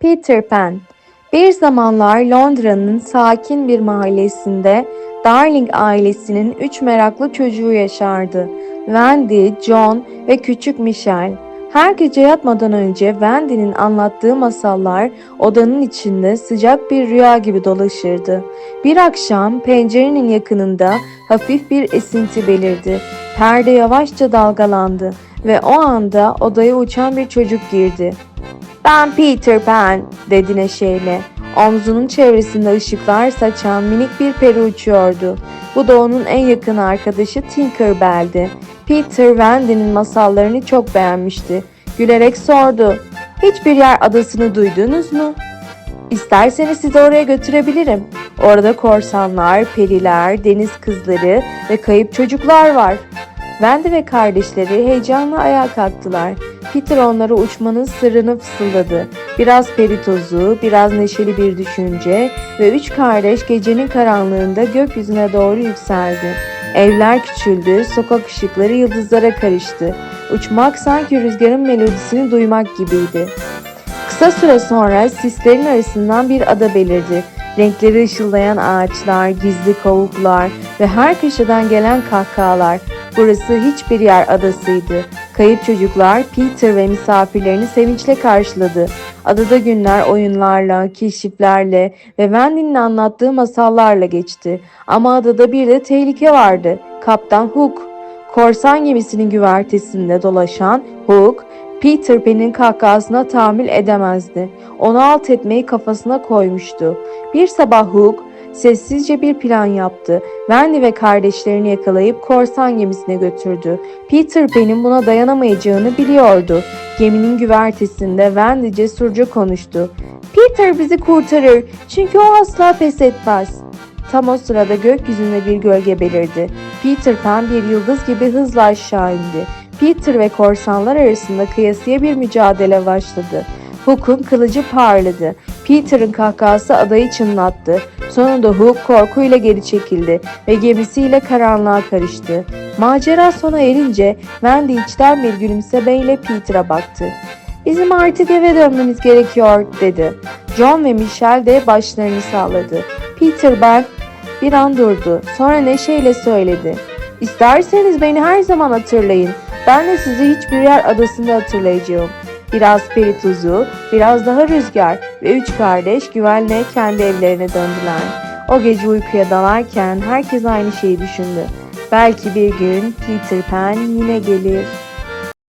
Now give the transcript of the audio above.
Peter Pan Bir zamanlar Londra'nın sakin bir mahallesinde Darling ailesinin üç meraklı çocuğu yaşardı. Wendy, John ve küçük Michelle. Her gece yatmadan önce Wendy'nin anlattığı masallar odanın içinde sıcak bir rüya gibi dolaşırdı. Bir akşam pencerenin yakınında hafif bir esinti belirdi. Perde yavaşça dalgalandı ve o anda odaya uçan bir çocuk girdi. Ben Peter Pan dedi neşeyle. Omzunun çevresinde ışıklar saçan minik bir peri uçuyordu. Bu da onun en yakın arkadaşı Tinkerbell'di. Peter Wendy'nin masallarını çok beğenmişti. Gülerek sordu. Hiçbir yer adasını duydunuz mu? İsterseniz sizi oraya götürebilirim. Orada korsanlar, periler, deniz kızları ve kayıp çocuklar var. Wendy ve kardeşleri heyecanla ayağa kalktılar. Peter onlara uçmanın sırrını fısıldadı. Biraz peri tozu, biraz neşeli bir düşünce ve üç kardeş gecenin karanlığında gökyüzüne doğru yükseldi. Evler küçüldü, sokak ışıkları yıldızlara karıştı. Uçmak sanki rüzgarın melodisini duymak gibiydi. Kısa süre sonra sislerin arasından bir ada belirdi. Renkleri ışıldayan ağaçlar, gizli kovuklar ve her köşeden gelen kahkahalar. Burası hiçbir yer adasıydı. Kayıp çocuklar Peter ve misafirlerini sevinçle karşıladı. Adada günler oyunlarla, keşiflerle ve Wendy'nin anlattığı masallarla geçti. Ama adada bir de tehlike vardı. Kaptan Hook. Korsan gemisinin güvertesinde dolaşan Hook, Peter Pan'in kahkahasına tahammül edemezdi. Onu alt etmeyi kafasına koymuştu. Bir sabah Hook sessizce bir plan yaptı. Wendy ve kardeşlerini yakalayıp korsan gemisine götürdü. Peter Pan'in buna dayanamayacağını biliyordu. Geminin güvertesinde Wendy cesurca konuştu. Peter bizi kurtarır çünkü o asla pes etmez. Tam o sırada gökyüzünde bir gölge belirdi. Peter Pan bir yıldız gibi hızla aşağı indi. Peter ve korsanlar arasında kıyasıya bir mücadele başladı. Hook'un kılıcı parladı. Peter'ın kahkahası adayı çınlattı. Sonunda Hook korkuyla geri çekildi ve gemisiyle karanlığa karıştı. Macera sona erince Wendy içten bir gülümsemeyle Peter'a baktı. Bizim artık eve dönmemiz gerekiyor dedi. John ve Michelle de başlarını salladı. Peter ben bir an durdu. Sonra neşeyle söyledi. İsterseniz beni her zaman hatırlayın. Ben de sizi hiçbir yer adasında hatırlayacağım. Biraz peri tuzu, biraz daha rüzgar ve üç kardeş güvenle kendi evlerine döndüler. O gece uykuya dalarken herkes aynı şeyi düşündü. Belki bir gün Peter Pan yine gelir.